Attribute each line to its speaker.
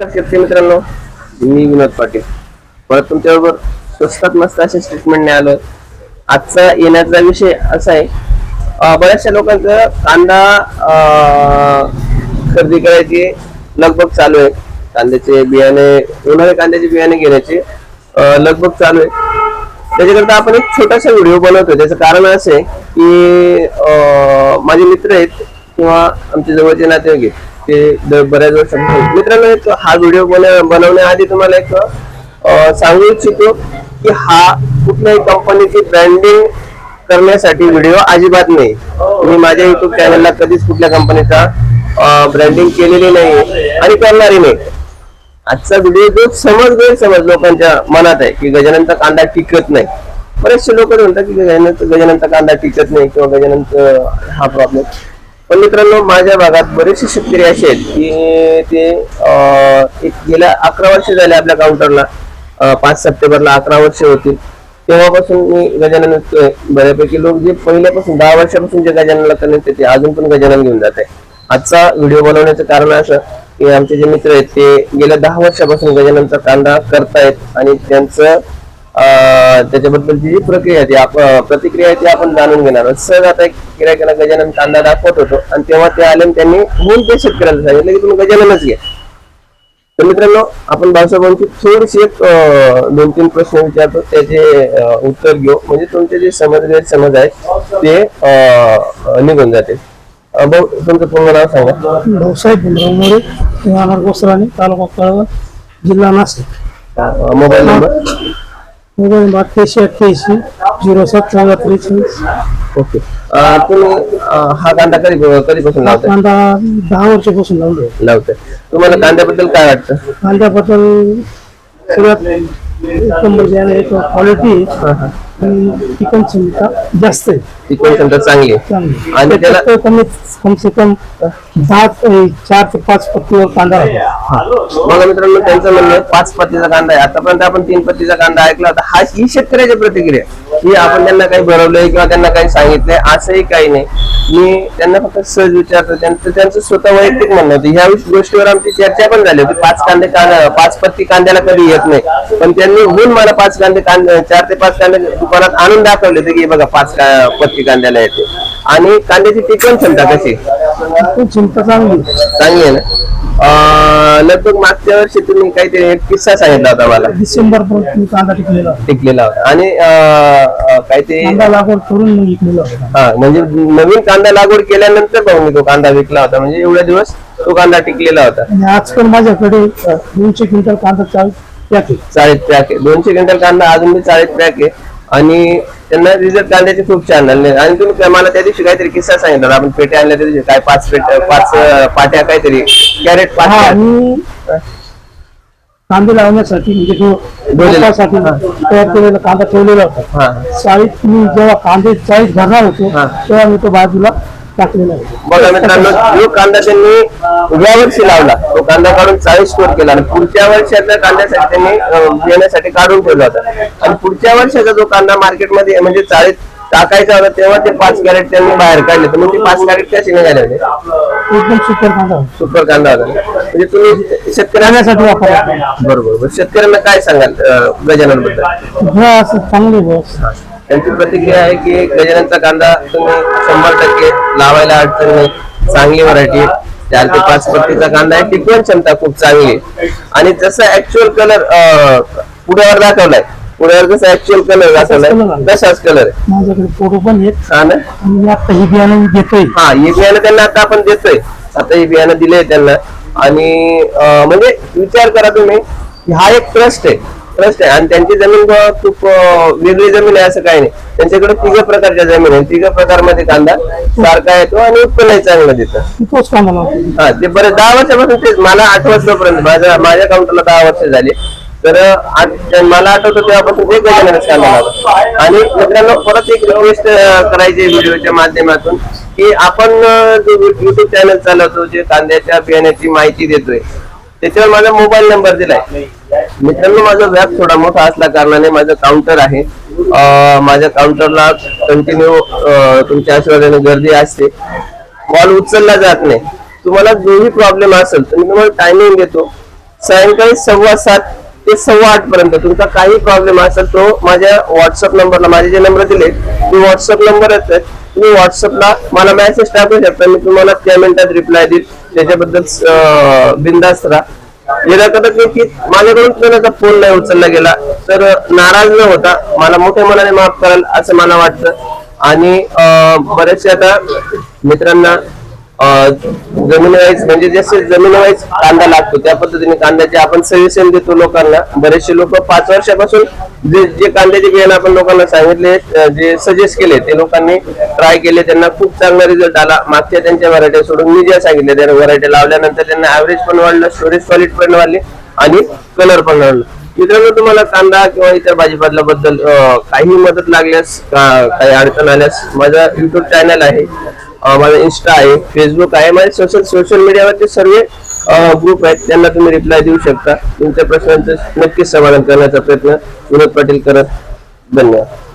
Speaker 1: शेतकरी मित्रांनो मी विनोद पाटील. परत तुमच्याबरोबर स्वस्तात मस्त अशा स्टेटमेंटने आलो आजचा येण्याचा विषय असा आहे बऱ्याचशा लोकांचं कांदा अं, खरेदी करायची लगभग चालू आहे. कांद्याचे बियाणे उन्हाळे कांद्याचे बियाणे घेण्याचे लगभग चालू आहे. त्याच्याकरता आपण एक छोटासा व्हिडिओ बनवतो त्याचं कारण असं आहे की माझे मित्र आहेत किंवा आमचे जवळचे नातेवाईक आहेत. ते बऱ्याच वर्षांपासून मित्रांनो एक हा व्हिडिओ बनवण्याआधी तुम्हाला एक सांगू इच्छितो की हा कुठल्याही कंपनीची ब्रँडिंग करण्यासाठी व्हिडिओ अजिबात नाही. मी माझ्या युट्यूब चॅनलला कधीच कुठल्या कंपनीचा ब्रँडिंग केलेली नाही आणि करणारी नाही. आजचा व्हिडिओ जो समज गैरसमज लोकांच्या मनात आहे की गजाननचा कांदा टिकत नाही. बरेचसे लोक म्हणतात की गजानन गजाननचा कांदा टिकत नाही किंवा गजाननचा हा प्रॉब्लेम पण मित्रांनो माझ्या भागात बरेचसे शेतकरी असे आहेत की ते एक गेल्या अकरा वर्ष झाले आपल्या काउंटरला पाच सप्टेंबरला अकरा वर्ष होतील. तेव्हापासून मी गजानन विकतोय बऱ्यापैकी लोक जे पहिल्यापासून दहा वर्षापासून जे गजाननला करण्यात ते अजून पण गजानन घेऊन जात आहे. आजचा व्हिडिओ बनवण्याचं कारण असं की आमचे जे मित्र आहेत ते गेल्या दहा वर्षापासून गजाननचा कांदा करतायत आणि त्यांचं त्याच्याबद्दलची जी प्रक्रिया आहे ती आपण प्रतिक्रिया आहे ती आपण जाणून घेणार आहोत. सहज आता एक गिरायकाला गजानन कांदा दाखवत होतो आणि तेव्हा ते आले त्यांनी म्हणून ते शेतकऱ्याला सांगितलं की तुम्ही गजाननच घ्या तर मित्रांनो आपण भाऊसाहेबांची थोडीशी एक दोन तीन प्रश्न विचारतो. त्याचे उत्तर घेऊ. म्हणजे तुमचे जे समज गैरसमज आहेत ते निघून जाते. भाऊ तुमचं पूर्ण नाव सांगा.
Speaker 2: भाऊसाहेब भीमराव मोरे राहणार गोसराणी तालुका जिल्हा Nashik.
Speaker 1: Mobile number?
Speaker 2: Mobile number अठ्ठ्याऐंशी अठ्ठ्याऐंशी झिरो सात चौदा त्रेचाळीस
Speaker 1: ओके। अं, तुम्ही अं, हा कांदा कधी कधीपासून लावताय?
Speaker 2: कांदा दहा वर्षापासून लावले
Speaker 1: लावताय. तुम्हाला कांद्याबद्दल काय वाटतं?
Speaker 2: कांद्याबद्दल सगळ्यात उत्तम म्हणजे याला एक क्वालिटी आणि टिकन क्षमता जास्त आहे.
Speaker 1: टिकवून क्षमता चांगली आहे.
Speaker 2: चांगली
Speaker 1: आणि त्याला-
Speaker 2: त्याच्यात कमीत कम से कम दहा ते चार ते पाच पत्तीवर कांदा राहतो
Speaker 1: बघा मित्रांनो त्यांचं म्हणणं आहे, पाच पत्तीचा कांदा आहे. आतापर्यंत आपण तीन पत्तीचा कांदा ऐकला होता. हा ही शेतकऱ्याची प्रतिक्रिया की ही आपण त्यांना काही भरवलंय किंवा त्यांना काही सांगितलंय असंही काही नाही. मी त्यांना फक्त सहज विचारतो. त्यांचं त्यांचं स्वतः वैयक्तिक म्हणणं होतं. ह्या गोष्टीवर आमची चर्चा पण झाली होती. पाच कांदे कांदा पाच पत्ती कांद्याला कधी येत नाही. पण त्यांनी होऊन मला पाच कांदे कांदे चार ते पाच कांदे दुकानात आणून दाखवले होते की बघा पाच पत्ती कांद्याला येते. आणि कांद्याची टिकवण क्षमता कशी
Speaker 2: क्षमता चांगली
Speaker 1: चांगली आहे ना? लगभग मागच्या वर्षी तुम्ही काहीतरी एक किस्सा सांगितला होता मला.
Speaker 2: डिसेंबर पर्यंत मी कांदा टिकलेला होता.
Speaker 1: टिकलेला होता. आणि अं, काहीतरी
Speaker 2: कांदा लागवड करून मी विकलेला होता.
Speaker 1: हा म्हणजे नवीन कांदा लागवड केल्यानंतर भाऊ मी तो कांदा विकला होता. म्हणजे एवढ्या दिवस तो कांदा टिकलेला होता.
Speaker 2: आणि आज पण माझ्याकडे अ, दोनशे क्विंटल कांदा चाल पॅक आहे.
Speaker 1: चाळीत पॅक आहे. दोनशे क्विंटल कांदा अजून मी चाळीत पॅक आहे. आणि त्यांना रिझल्ट कांद्याचे खूप छान झाले आणि तुम्ही काय- मला त्या दिवशी काहीतरी किस्सा सांगितला. आपण पेट्या आणल्या त्या दिवशी. काय पाच पेट पाच पाट्या काहीतरी. कॅरेट
Speaker 2: हा कांदे लावण्यासाठी म्हणजे तो. रोपासाठी तयार केलेला कांदा ठेवलेला होता.
Speaker 1: हा.
Speaker 2: चाळीत मी जेव्हा कांदे चाळीत भरणार होतो
Speaker 1: हा.
Speaker 2: तेव्हा मी तो बाजूला टाकलेला आहे
Speaker 1: बघा मित्रांनो जो कांदा त्यांनी उभ्या वर्षी लावला तो कांदा काढून चाळीस स्टोर केला आणि पुढच्या वर्षाच्या कांद्यासाठी त्यांनी अं, देण्यासाठी काढून ठेवला होता. आणि पुढच्या वर्षाचा जो कांदा मार्केटमध्ये म्हणजे चाळीस टाकायचा होता तेव्हा ते पाच कॅरेट त्यांनी बाहेर काढले. तर मग ते पाच कॅरेट कसे निघाले होते?
Speaker 2: एकदम सुपर कांदा. होता.
Speaker 1: सुपर कांदा होता म्हणजे तुम्ही शेतकऱ्यांना
Speaker 2: खाण्यासाठी वापरला.
Speaker 1: बरोबर शेतकऱ्यांना काय सांगाल
Speaker 2: गजाननबद्दल चांगले बस.
Speaker 1: त्यांची प्रतिक्रिया आहे की गजाननचा कांदा तुम्ही शंभर टक्के लावायला अडचण नाही. चांगली व्हरायटी चार ते पाच पत्तीचा कांदा आहे. टिकवण क्षमता खूप चांगली आहे. आणि जसं ऍक्च्युअल कलर पुढ्यावर दाखवलाय. पुढ्यावर जसं ऍक्च्युअल कलर दाखवलाय. तसाच कलर आहे.
Speaker 2: माझ्याकडे फोटो पण आहेत.
Speaker 1: हा ना?
Speaker 2: मी आता ही बियाणं देतोय
Speaker 1: हा हे बियाणं त्यांना आता आपण देतोय. आता हे बियाणं दिलंय त्यांना. आणि म्हणजे विचार करा तुम्ही हा एक ट्रस्ट आहे. ट्रस्ट आहे आणि त्यांची जमीन खूप वेगळी जमीन आहे असं काही नाही. त्यांच्याकडे तिघ प्रकारच्या जमीन आहे तिघ प्रकारमध्ये कांदा सारखा येतो आणि उत्पन्न चांगलं देतं हा ते बरं दहा वर्षापासून तेच. मला आठवत पर्यंत माझ्या माझ्या काउंटरला दहा वर्ष झाली. तर मला आठवतं तेव्हापासून ते गजाननच कांदा लावतो आणि मित्रांनो परत एक रिक्वेस्ट करायची व्हिडिओच्या माध्यमातून की आपण जो युट्यूब चॅनल चालवतो जे कांद्याच्या बियाण्याची माहिती देतोय त्याच्यावर माझा मोबाईल नंबर दिलाय. मित्रांनो माझा व्याप थोडा मोठा असल्या कारणाने माझं काउंटर आहे. माझ्या काउंटरला कंटिन्यू तुमच्या आशीर्वादाने गर्दी असते. कॉल उचलला जात नाही. तुम्हाला जोही प्रॉब्लेम असेल तर मी तुम्हाला टायमिंग देतो. सायंकाळी सव्वा सात ते सव्वा आठ पर्यंत तुमचा काही प्रॉब्लेम असेल तो माझ्या व्हॉट्सअप नंबरला माझे जे नंबर दिले ते व्हॉट्सअप नंबर आहेत. तुम्ही व्हॉट्सअपला मला मेसेज टाकू शकता. मी तुम्हाला त्या मिनिटात रिप्लाय देईल. त्याच्याबद्दल बिंदास्त राहा. गेल्या कदाचित माझ्याकडून कोणाचा फोन नाही उचलला गेला. तर नाराज न होता मला मोठ्या मनाने माफ कराल असं मला वाटतं. आणि अं, बरेचसे आता मित्रांना जमीन वाईज म्हणजे जसे जमीन वाईज कांदा लागतो त्या पद्धतीने कांद्याचे आपण सजेशन देतो लोकांना. बरेचसे लोक पाच वर्षापासून जे जे कांद्याचे बियाणे आपण लोकांना सांगितले जे सजेस्ट केले ते लोकांनी ट्राय केले त्यांना खूप चांगला रिझल्ट आला. मागच्या त्यांच्या व्हरायटी सोडून मी ज्या सांगितले त्या व्हरायटी लावल्यानंतर त्यांना ऍव्हरेज पण वाढलं स्टोरेज क्वालिटी पण वाढली आणि कलर पण वाढला. मित्रांनो तुम्हाला कांदा किंवा इतर भाजीपाला बद्दल काही मदत लागल्यास काही अडचण आल्यास माझा युट्यूब चॅनल आहे माझा इन्स्टा आहे फेसबुक आहे माझे सोशल सोशल मीडियावरचे सर्व ग्रुप आहेत त्यांना तुम्ही रिप्लाय देऊ शकता. तुमच्या प्रश्नांचं नक्कीच समाधान करण्याचा प्रयत्न विनोद पाटील करत. धन्यवाद.